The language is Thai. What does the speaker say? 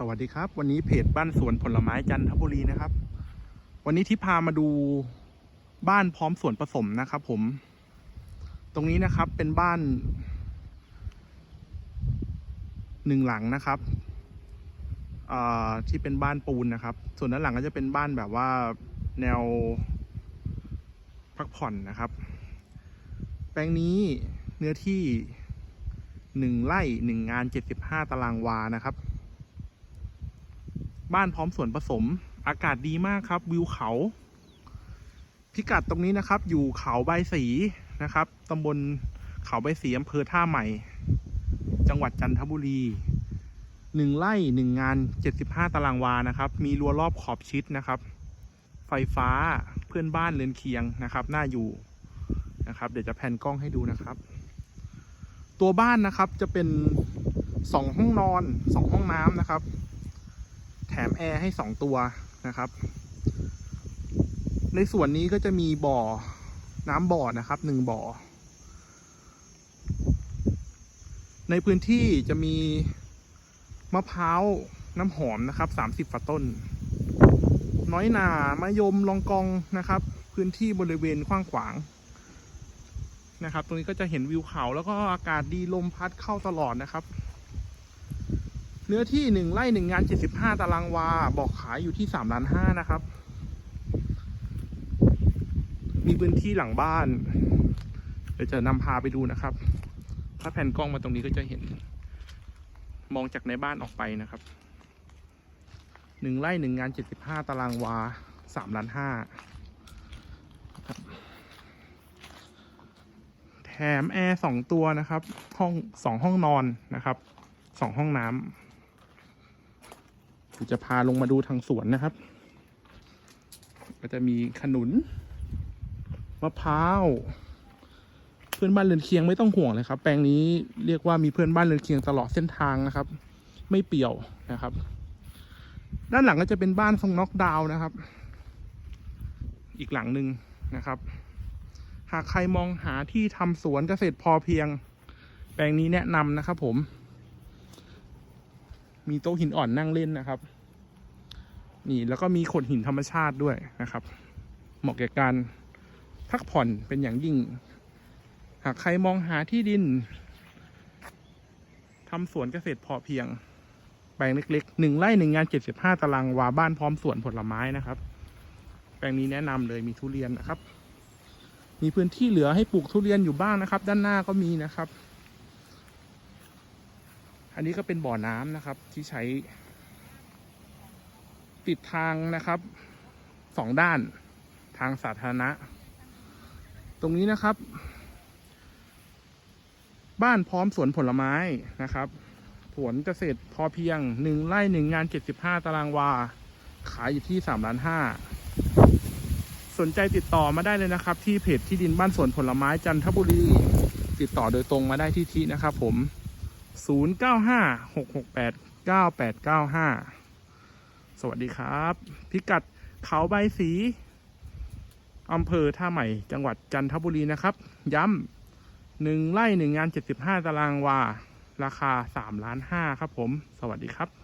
สวัสดีครับ วันนี้เพจบ้านสวนผลไม้จันทบุรีนะครับ วันนี้ที่พามาดูบ้านพร้อมสวนผสมนะครับ ผม ตรงนี้นะครับเป็นบ้านหนึ่งหลังนะครับที่เป็นบ้านปูนนะครับ ส่วนด้านหลังก็จะเป็นบ้านแบบว่าแนวพักผ่อนนะครับ แปลงนี้เนื้อที่หนึ่งไร่หนึ่งงานเจ็ดสิบห้าตารางวานะครับ บ้านพร้อมสวนผสม อากาศดีมากครับ วิวเขา พิกัดตรงนี้นะครับ อยู่เขาใบสีนะครับตำบลเขาใบสีอำเภอท่าใหม่ จังหวัดจันทบุรีหนึ่งไร่หนึ่งงานเจ็ดสิบห้าตารางวานะครับ มีรั้วรอบขอบชิดนะครับ ไฟฟ้าเพื่อนบ้านเรือนเคียงนะครับ น่าอยู่นะครับ เดี๋ยวจะแผนกล้องให้ดูนะครับ ตัวบ้านนะครับจะเป็นสองห้องนอนสองห้องน้ำนะครับ แถมแอร์ให้สองตัวนะครับ ในส่วนนี้ก็จะมีบ่อน้ำบ่อนะครับหนึ่งบ่อ ในพื้นที่จะมีมะพร้าวน้ำหอมนะครับสามสิบฝาต้น น้อยหนามะยมลองกองนะครับ พื้นที่บริเวณกว้างขวางนะครับ ตรงนี้ก็จะเห็นวิวเขาแล้วก็อากาศดีลมพัดเข้าตลอดนะครับ เนื้อที่หนึ่งไร่หนึ่งงานเจ็ดสิบห้าตารางวา บอกขายอยู่ที่สามล้านห้านะครับ มีพื้นที่หลังบ้าน เดี๋ยวจะนำพาไปดูนะครับ ถ้าแผ่นกล้องมาตรงนี้ก็จะเห็น มองจากในบ้านออกไปนะครับหนึ่งไร่หนึ่งงานเจ็ดสิบห้าตารางวาสามล้านห้าแถมแอร์สองตัวนะครับ ห้องสองห้องนอนนะครับสองห้องน้ำ จะพาลงมาดูทางสวนนะครับ ก็จะมีขนุนมะพร้าวเพื่อนบ้านเรือนเคียงไม่ต้องห่วงเลยครับ แปลงนี้เรียกว่ามีเพื่อนบ้านเรือนเคียงตลอดเส้นทางนะครับ ไม่เปี่ยวนะครับ ด้านหลังก็จะเป็นบ้านทรงน็อกดาวน์นะครับ อีกหลังหนึ่งนะครับ หากใครมองหาที่ทำสวนเกษตรพอเพียง แปลงนี้แนะนำนะครับผม มีโต๊ะหินอ่อนนั่งเล่นนะครับ นี่แล้วก็มีขดหินธรรมชาติด้วยนะครับ เหมาะแก่การพักผ่อนเป็นอย่างยิ่ง หากใครมองหาที่ดินทำสวนเกษตรพอเพียง แปลงเล็กๆหนึ่งไร่หนึ่งงานเจ็ดสิบห้าตารางวาบ้านพร้อมสวนผลไม้นะครับ แปลงนี้แนะนำเลยมีทุเรียนนะครับ มีพื้นที่เหลือให้ปลูกทุเรียนอยู่บ้างนะครับ ด้านหน้าก็มีนะครับ อันนี้ก็เป็นบ่อน้ำนะครับที่ใช้ ติดทางนะครับสองด้านทางสาธารณะ ตรงนี้นะครับ บ้านพร้อมสวนผลไม้นะครับสวนเกษตรพอเพียงหนึ่งไร่หนึ่งงานเจ็ดสิบห้าตารางวา ขายอยู่ที่สามล้านห้าสนใจติดต่อมาได้เลยนะครับ ที่เพจที่ดินบ้านสวนผลไม้จันทบุรี ติดต่อโดยตรงมาได้ที่ที่นะครับผม 0 9 5 6 6 8 9 8 9 5สวัสดีครับ พิกัดเขาใบสีอำเภอท่าใหม่ จังหวัดจันทบุรีนะครับ ย้ำหนึ่งไร่หนึ่งงาน75ตารางวา ราคา3ล้าน5ครับผม สวัสดีครับ